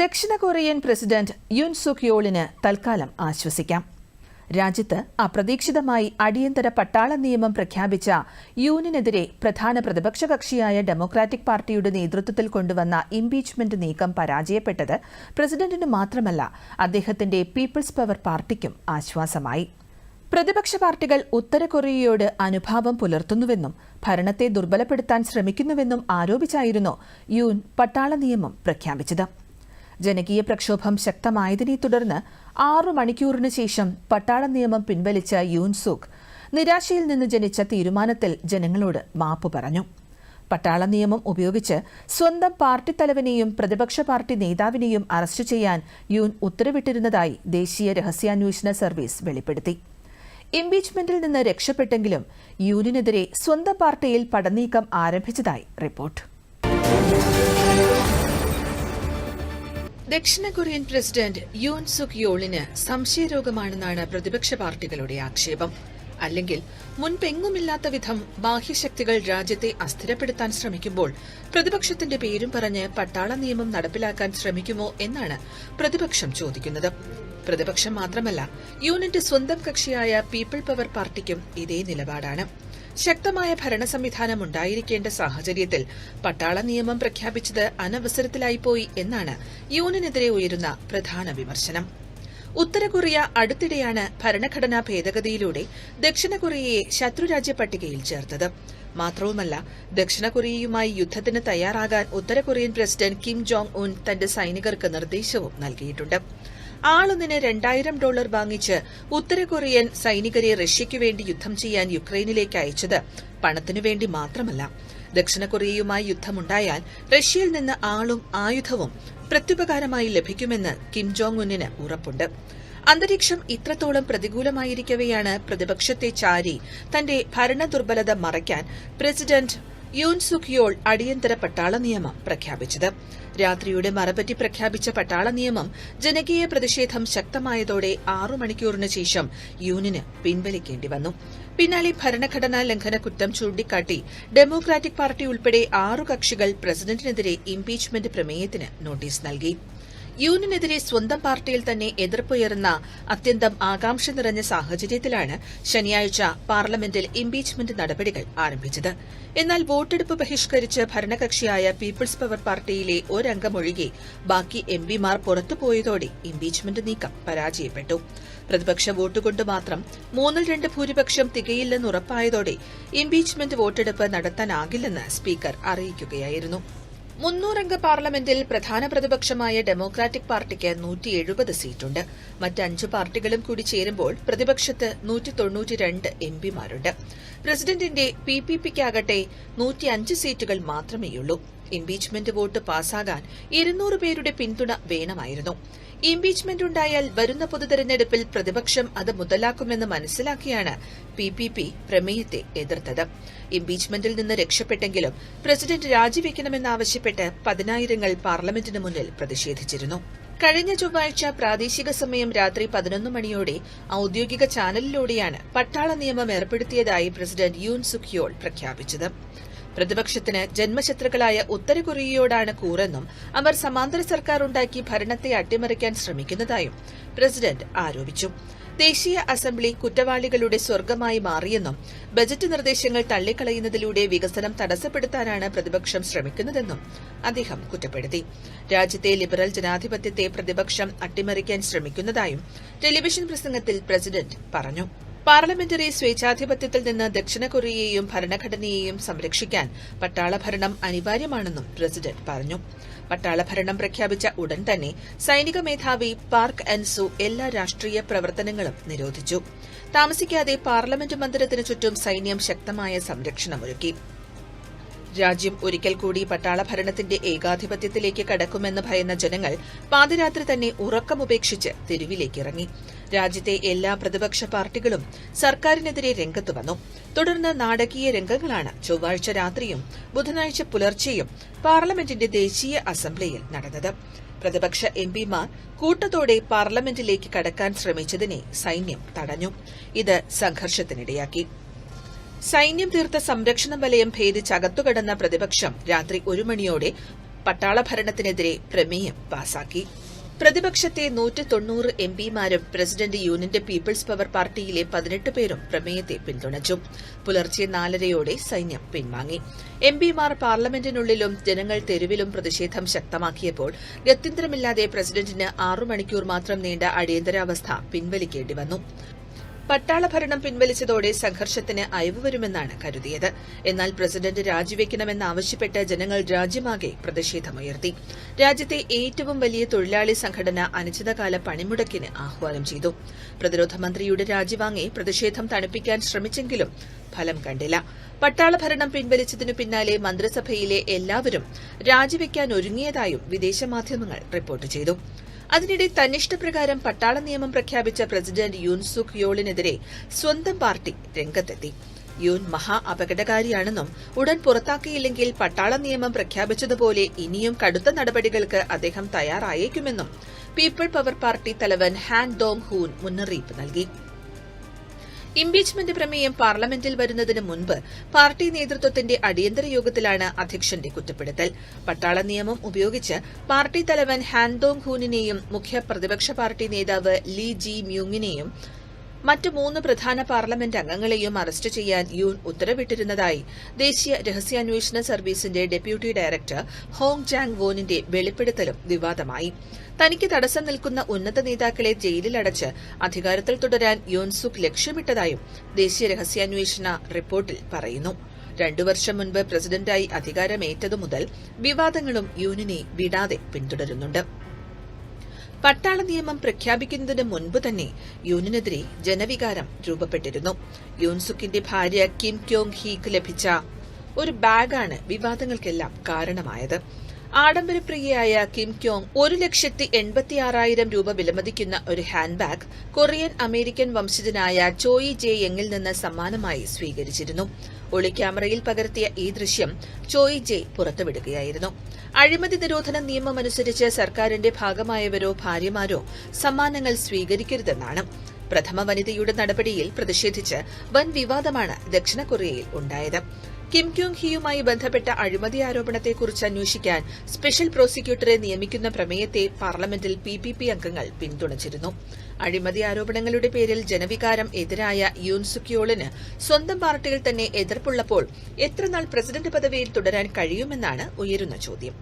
ദക്ഷിണ Korean president Yoon Suk യോളിന് തൽക്കാലം ആശ്വസിക്കാം. രാജ്യത്ത് അപ്രതീക്ഷിതമായി അടിയന്തര പട്ടാള നിയമം പ്രഖ്യാപിച്ച യൂനിനെതിരെ പ്രധാന പ്രതിപക്ഷ കക്ഷിയായ ഡെമോക്രാറ്റിക് പാർട്ടിയുടെ നേതൃത്വത്തിൽ കൊണ്ടുവന്ന ഇംപീച്ച്മെന്റ് നീക്കം പരാജയപ്പെട്ടത് പ്രസിഡന്റിന് മാത്രമല്ല അദ്ദേഹത്തിന്റെ പീപ്പിൾസ് പവർ പാർട്ടിക്കും ആശ്വാസമായി. പ്രതിപക്ഷ പാർട്ടികൾ ഉത്തര കൊറിയയോട് അനുഭാവം പുലർത്തുന്നുവെന്നും ഭരണത്തെ ദുർബലപ്പെടുത്താൻ ശ്രമിക്കുന്നുവെന്നും ആരോപിച്ചായിരുന്നു യൂൻ പട്ടാള നിയമം പ്രഖ്യാപിച്ചത്. ജനകീയ പ്രക്ഷോഭം ശക്തമായതിനെ തുടർന്ന് ആറു മണിക്കൂറിന് ശേഷം പട്ടാള നിയമം പിൻവലിച്ച യൂൻസൂക് നിരാശയിൽ നിന്ന് ജനിച്ച തീരുമാനത്തിൽ ജനങ്ങളോട് മാപ്പ് പറഞ്ഞു. പട്ടാള നിയമം ഉപയോഗിച്ച് സ്വന്തം പാർട്ടി തലവനെയും പ്രതിപക്ഷ പാർട്ടി നേതാവിനെയും അറസ്റ്റ് ചെയ്യാൻ യൂൻ ഉത്തരവിട്ടിരുന്നതായി ദേശീയ രഹസ്യാന്വേഷണ സർവീസ് വെളിപ്പെടുത്തി. ഇംപീച്ച്മെന്റിൽ നിന്ന് രക്ഷപ്പെട്ടെങ്കിലും യൂനിനെതിരെ സ്വന്തം പാർട്ടിയിൽ പടനീക്കം ആരംഭിച്ചതായി റിപ്പോർട്ട്. ദക്ഷിണ കൊറിയൻ പ്രസിഡന്റ് യൂൻ സുക് യോളിന് സംശയരോഗമാണെന്നാണ് പ്രതിപക്ഷ പാർട്ടികളുടെ ആക്ഷേപം. അല്ലെങ്കിൽ മുൻപെങ്ങുമില്ലാത്ത വിധം ബാഹ്യശക്തികൾ രാജ്യത്തെ അസ്ഥിരപ്പെടുത്താൻ ശ്രമിക്കുമ്പോൾ പ്രതിപക്ഷത്തിന്റെ പേരും പറഞ്ഞ് പട്ടാള നിയമം നടപ്പിലാക്കാൻ ശ്രമിക്കുമോ എന്നാണ് പ്രതിപക്ഷം ചോദിക്കുന്നത്. പ്രതിപക്ഷം മാത്രമല്ല യൂണിന്റെ സ്വന്തം കക്ഷിയായ പീപ്പിൾ പവർ പാർട്ടിക്കും ഇതേ നിലപാടാണ്. ശക്തമായ ഭരണ സംവിധാനം ഉണ്ടായിരിക്കേണ്ട സാഹചര്യത്തിൽ പട്ടാള നിയമം പ്രഖ്യാപിച്ചത് അനവസരത്തിലായിപ്പോയി എന്നാണ് യൂണിനെതിരെ ഉയരുന്ന പ്രധാന വിമർശനം. ഉത്തര കൊറിയ അടുത്തിടെയാണ് ഭരണഘടനാ ഭേദഗതിയിലൂടെ ദക്ഷിണ കൊറിയയെ ശത്രുരാജ്യ പട്ടികയിൽ ചേർത്തത്. മാത്രവുമല്ല ദക്ഷിണ കൊറിയയുമായി യുദ്ധത്തിന് തയ്യാറാകാൻ ഉത്തര Korean president Kim Jong Un തന്റെ സൈനികർക്ക് നിർദ്ദേശവും നൽകിയിട്ടുണ്ട്. ആളൊന്നിന് രണ്ടായിരം ഡോളർ വാങ്ങിച്ച് ഉത്തര കൊറിയൻ സൈനികരെ റഷ്യയ്ക്കു വേണ്ടി യുദ്ധം ചെയ്യാൻ യുക്രൈനിലേക്ക് അയച്ചത് പണത്തിനു വേണ്ടി മാത്രമല്ല. ദക്ഷിണ കൊറിയയുമായി യുദ്ധമുണ്ടായാൽ റഷ്യയിൽ നിന്ന് ആളും ആയുധവും പ്രത്യുപകാരമായി ലഭിക്കുമെന്ന് കിം ജോങ് ഉന്നിന് ഉറപ്പുണ്ട്. അന്തരീക്ഷം ഇത്രത്തോളം പ്രതികൂലമായിരിക്കവെയാണ് പ്രതിപക്ഷത്തെ ചാരി തന്റെ ഭരണ ദുർബലത മറയ്ക്കാൻ പ്രസിഡന്റ് യൂൻ യോൾ അടിയന്തര പട്ടാള നിയമം പ്രഖ്യാപിച്ചത്. രാത്രിയുടെ മറപറ്റി പ്രഖ്യാപിച്ച പട്ടാള നിയമം ജനകീയ പ്രതിഷേധം ശക്തമായതോടെ ആറു മണിക്കൂറിന് ശേഷം യൂണിന് പിൻവലിക്കേണ്ടി വന്നു. പിന്നാലെ ഭരണഘടനാ ലംഘന കുറ്റം ചൂണ്ടിക്കാട്ടി ഡെമോക്രാറ്റിക് പാർട്ടി ഉൾപ്പെടെ ആറു കക്ഷികൾ പ്രസിഡന്റിനെതിരെ ഇംപീച്ച്മെന്റ് പ്രമേയത്തിന് നോട്ടീസ് നൽകി. യൂണിനെതിരെ സ്വന്തം പാർട്ടിയിൽ തന്നെ എതിർപ്പുയർന്ന അത്യന്തം ആകാംക്ഷ നിറഞ്ഞ സാഹചര്യത്തിലാണ് ശനിയാഴ്ച പാർലമെന്റിൽ ഇംപീച്ച്മെന്റ് നടപടികൾ ആരംഭിച്ചത്. എന്നാൽ വോട്ടെടുപ്പ് ബഹിഷ്കരിച്ച് ഭരണകക്ഷിയായ പീപ്പിൾസ് പവർ പാർട്ടിയിലെ ഒരംഗമൊഴികെ ബാക്കി എംപിമാർ പുറത്തുപോയതോടെ ഇംപീച്ച്മെന്റ് നീക്കം പരാജയപ്പെട്ടു. പ്രതിപക്ഷ വോട്ടുകൊണ്ട് മാത്രം മൂന്നിൽ രണ്ട് ഭൂരിപക്ഷം തികയില്ലെന്ന് ഉറപ്പായതോടെ ഇംപീച്ച്മെന്റ് വോട്ടെടുപ്പ് നടത്താനാകില്ലെന്ന് സ്പീക്കർ അറിയിക്കുകയായിരുന്നു. മുന്നൂറംഗ പാർലമെന്റിൽ പ്രധാന പ്രതിപക്ഷമായ ഡെമോക്രാറ്റിക് പാർട്ടിക്ക് നൂറ്റി എഴുപത് സീറ്റുണ്ട്. മറ്റ് അഞ്ച് പാർട്ടികളും കൂടി ചേരുമ്പോൾ പ്രതിപക്ഷത്ത് നൂറ്റി തൊണ്ണൂറ്റിരണ്ട് എംപിമാരുണ്ട് പ്രസിഡന്റിന്റെ പി പി പിക്കാകട്ടെ നൂറ്റി അഞ്ച് സീറ്റുകൾ മാത്രമേയുള്ളൂ. ഇംപീച്ച്മെന്റ് വോട്ട് പാസാകാൻ ഇരുന്നൂറ് പേരുടെ പിന്തുണ വേണമായിരുന്നു. ഇംപീച്ച്മെന്റ് ഉണ്ടായാൽ വരുന്ന പൊതുതെരഞ്ഞെടുപ്പിൽ പ്രതിപക്ഷം അത് മുതലാക്കുമെന്ന് മനസ്സിലാക്കിയാണ് പി പി പി പ്രമേയത്തെ എതിർത്തത്. ഇംപീച്ച്മെന്റിൽ നിന്ന് രക്ഷപ്പെട്ടെങ്കിലും പ്രസിഡന്റ് രാജിവെക്കണമെന്നാവശ്യപ്പെട്ട് പതിനായിരങ്ങൾ പാർലമെന്റിന് മുന്നിൽ പ്രതിഷേധിച്ചിരുന്നു. കഴിഞ്ഞ ചൊവ്വാഴ്ച പ്രാദേശിക സമയം രാത്രി പതിനൊന്ന് മണിയോടെ ഔദ്യോഗിക ചാനലിലൂടെയാണ് പട്ടാള നിയമം ഏർപ്പെടുത്തിയതായി പ്രസിഡന്റ് യൂൻ സുഖിയോൾ പ്രഖ്യാപിച്ചത്. പ്രതിപക്ഷത്തിന് ജന്മശത്രുക്കളായ ഉത്തര കൊറിയയോടാണ് കൂറെന്നും അവർ സമാന്തര സർക്കാർ ഉണ്ടാക്കി ഭരണത്തെ അട്ടിമറിക്കാൻ ശ്രമിക്കുന്നതായും പ്രസിഡന്റ് ആരോപിച്ചു. ദേശീയ അസംബ്ലി കുറ്റവാളികളുടെ സ്വർഗമായി മാറിയെന്നും ബജറ്റ് നിർദ്ദേശങ്ങൾ തള്ളിക്കളയുന്നതിലൂടെ വികസനം തടസ്സപ്പെടുത്താനാണ് പ്രതിപക്ഷം ശ്രമിക്കുന്നതെന്നും അദ്ദേഹം കുറ്റപ്പെടുത്തി. രാജ്യത്തെ ലിബറൽ ജനാധിപത്യത്തെ പ്രതിപക്ഷം അട്ടിമറിക്കാൻ ശ്രമിക്കുന്നതായും ടെലിവിഷൻ പ്രസംഗത്തിൽ പ്രസിഡന്റ് പറഞ്ഞു. പാർലമെന്ററി സ്വേച്ഛാധിപത്യത്തിൽ നിന്ന് ദക്ഷിണ കൊറിയയെയും ഭരണഘടനയെയും സംരക്ഷിക്കാൻ പട്ടാള ഭരണം അനിവാര്യമാണെന്നും പ്രസിഡന്റ് പറഞ്ഞു. പട്ടാള ഭരണം പ്രഖ്യാപിച്ച ഉടൻ തന്നെ സൈനിക മേധാവി പാർക്ക് അൻസു എല്ലാ രാഷ്ട്രീയ പ്രവർത്തനങ്ങളും നിരോധിച്ചു. താമസിക്കാതെ പാർലമെന്റ് മന്ദിരത്തിനു ചുറ്റും സൈന്യം ശക്തമായ സംരക്ഷണമൊരുക്കി. രാജ്യം ഒരിക്കൽ കൂടി പട്ടാള ഭരണത്തിന്റെ ഏകാധിപത്യത്തിലേക്ക് കടക്കുമെന്ന് ഭയന്ന ജനങ്ങൾ പാതിരാത്രി തന്നെ ഉറക്കമുപേക്ഷിച്ച് തെരുവിലേക്കിറങ്ങി. രാജ്യത്തെ എല്ലാ പ്രതിപക്ഷ പാർട്ടികളും സർക്കാരിനെതിരെ രംഗത്തു വന്നു. തുടർന്ന് നാടകീയ രംഗങ്ങളാണ് ചൊവ്വാഴ്ച രാത്രിയും ബുധനാഴ്ച പുലർച്ചെയും പാർലമെന്റിന്റെ ദേശീയ അസംബ്ലിയിൽ നടന്നത്. പ്രതിപക്ഷ എംപിമാർ കൂട്ടത്തോടെ പാർലമെന്റിലേക്ക് കടക്കാൻ ശ്രമിച്ചതിനെ സൈന്യം തടഞ്ഞു. ഇത് സംഘർഷത്തിനിടയാക്കി. സൈന്യം തീർത്ത സംരക്ഷണ വലയം ഭേദിച്ചകത്തുകടന്ന പ്രതിപക്ഷം രാത്രി ഒരു മണിയോടെ പട്ടാള ഭരണത്തിനെതിരെ പ്രമേയം പാസാക്കി. പ്രതിപക്ഷത്തെ നൂറ്റി തൊണ്ണൂറ് എം പിമാരും പ്രസിഡന്റ് യൂണിയന്റെ പീപ്പിൾസ് പവർ പാർട്ടിയിലെ പതിനെട്ട് പേരും പ്രമേയത്തെ പിന്തുണച്ചു. പുലർച്ചെ നാലരയോടെ സൈന്യം പിൻവാങ്ങി. എം പിമാർ പാർലമെന്റിനുള്ളിലും ജനങ്ങൾ തെരുവിലും പ്രതിഷേധം ശക്തമാക്കിയപ്പോൾ ഗത്യന്തരമില്ലാതെ പ്രസിഡന്റിന് ആറു മണിക്കൂർ മാത്രം നീണ്ട അടിയന്തരാവസ്ഥ പിൻവലിക്കേണ്ടി വന്നു. പട്ടാള ഭരണം പിൻവലിച്ചതോടെ സംഘർഷത്തിന് അയവ് വരുമെന്നാണ് കരുതിയത്. എന്നാൽ പ്രസിഡന്റ് രാജിവെക്കണമെന്നാവശ്യപ്പെട്ട് ജനങ്ങൾ രാജ്യമാകെ പ്രതിഷേധമുയർത്തി. രാജ്യത്തെ ഏറ്റവും വലിയ തൊഴിലാളി സംഘടന അനിശ്ചിതകാല പണിമുടക്കിന് ആഹ്വാനം ചെയ്തു. പ്രതിരോധ മന്ത്രിയുടെ രാജിവാങ്ങി പ്രതിഷേധം തണുപ്പിക്കാൻ ശ്രമിച്ചെങ്കിലും ഫലം കണ്ടില്ല. പട്ടാള ഭരണം പിൻവലിച്ചതിനു പിന്നാലെ മന്ത്രിസഭയിലെ എല്ലാവരും രാജിവെക്കാൻ ഒരുങ്ങിയതായും വിദേശ മാധ്യമങ്ങൾ റിപ്പോർട്ട് ചെയ്തു. അതിനിടെ തന്നിഷ്ടപ്രകാരം പട്ടാള നിയമം പ്രഖ്യാപിച്ച പ്രസിഡന്റ് യൂൻ സുക് യോളിനെതിരെ സ്വന്തം പാർട്ടി രംഗത്തെത്തി. യൂൻ മഹാ അപകടകാരിയാണെന്നും ഉടൻ പുറത്താക്കിയില്ലെങ്കിൽ പട്ടാള നിയമം പ്രഖ്യാപിച്ചതുപോലെ ഇനിയും കടുത്ത നടപടികൾക്ക് അദ്ദേഹം തയ്യാറായേക്കുമെന്നും പീപ്പിൾ പവർ പാർട്ടി തലവൻ ഹാൻ ഡോങ് ഹൂൻ മുന്നറിയിപ്പ് നൽകി. ഇംപീച്ച്മെന്റ് പ്രമേയം പാർലമെന്റിൽ വരുന്നതിന് മുൻപ് പാർട്ടി നേതൃത്വത്തിന്റെ അടിയന്തര യോഗത്തിലാണ് അധ്യക്ഷന്റെ കുറ്റപ്പെടുത്തൽ. പട്ടാള നിയമം ഉപയോഗിച്ച് പാർട്ടി തലവൻ ഹാൻഡോങ് ഹൂനിനെയും മുഖ്യ പ്രതിപക്ഷ പാർട്ടി നേതാവ് ലീ ജി മ്യൂങ്ങിനെയും മറ്റ് മൂന്ന് പ്രധാന പാർലമെന്റ് അംഗങ്ങളെയും അറസ്റ്റ് ചെയ്യാൻ യൂൻ ഉത്തരവിട്ടിരുന്നതായി ദേശീയ രഹസ്യാന്വേഷണ സർവീസിന്റെ ഡെപ്യൂട്ടി ഡയറക്ടർ ഹോങ് ജാങ് വോനിന്റെ വെളിപ്പെടുത്തലും വിവാദമായി. തനിക്ക് തടസ്സം നിൽക്കുന്ന ഉന്നത നേതാക്കളെ ജയിലിലടച്ച് അധികാരത്തിൽ തുടരാൻ യോൻസുക് ലക്ഷ്യമിട്ടതായും ദേശീയ രഹസ്യാന്വേഷണ റിപ്പോർട്ടിൽ പറയുന്നു. രണ്ടു വർഷം മുൻപ് പ്രസിഡന്റായി അധികാരമേറ്റതു മുതൽ വിവാദങ്ങളും യൂനിനെ വിടാതെ പിന്തുടരുന്നുണ്ട്. പട്ടാള നിയമം പ്രഖ്യാപിക്കുന്നതിന് മുൻപ് തന്നെ യൂണിനെതിരെ ജനവികാരം രൂപപ്പെട്ടിരുന്നു. യൂൻസുക്കിന്റെ ഭാര്യ കിം ക്യോങ് ഹീക്ക് ലഭിച്ച ഒരു ബാഗാണ് വിവാദങ്ങൾക്കെല്ലാം കാരണമായത്. ആഡംബരപ്രിയയായ കിം ക്യോങ് ഒരു ലക്ഷത്തി എൺപത്തിയാറായിരം രൂപ വിലമതിക്കുന്ന ഒരു ഹാൻഡ് ബാഗ് കൊറിയൻ അമേരിക്കൻ വംശജനായ ചോയി ജെ യെങ്ങിൽ നിന്ന് സമ്മാനമായി സ്വീകരിച്ചിരുന്നു. ഒളിക്യാമറയിൽ പകർത്തിയ ഈ ദൃശ്യം ചോയി ജെ പുറത്തുവിടുകയായിരുന്നു. അഴിമതി നിരോധന നിയമമനുസരിച്ച് സർക്കാരിന്റെ ഭാഗമായവരോ ഭാര്യമാരോ സമ്മാനങ്ങൾ സ്വീകരിക്കരുതെന്നാണ്. പ്രഥമ വനിതയുടെ നടപടിയിൽ പ്രതിഷേധിച്ച് വൻ വിവാദമാണ് ദക്ഷിണ കൊറിയയിൽ ഉണ്ടായത്. കിം ക്യൂങ് ഹിയുമായി ബന്ധപ്പെട്ട അഴിമതി ആരോപണത്തെക്കുറിച്ച് അന്വേഷിക്കാൻ സ്പെഷ്യൽ പ്രോസിക്യൂട്ടറെ നിയമിക്കുന്ന പ്രമേയത്തെ പാർലമെന്റിൽ പി പി പി അംഗങ്ങൾ പിന്തുണച്ചിരുന്നു. അഴിമതി ആരോപണങ്ങളുടെ പേരിൽ ജനവികാരം എതിരായ യൂൻസുക്യോളിന് സ്വന്തം പാർട്ടിയിൽ തന്നെ എതിർപ്പുള്ളപ്പോൾ എത്രനാൾ പ്രസിഡന്റ് പദവിയിൽ തുടരാൻ കഴിയുമെന്നാണ് ഉയരുന്ന ചോദ്യം.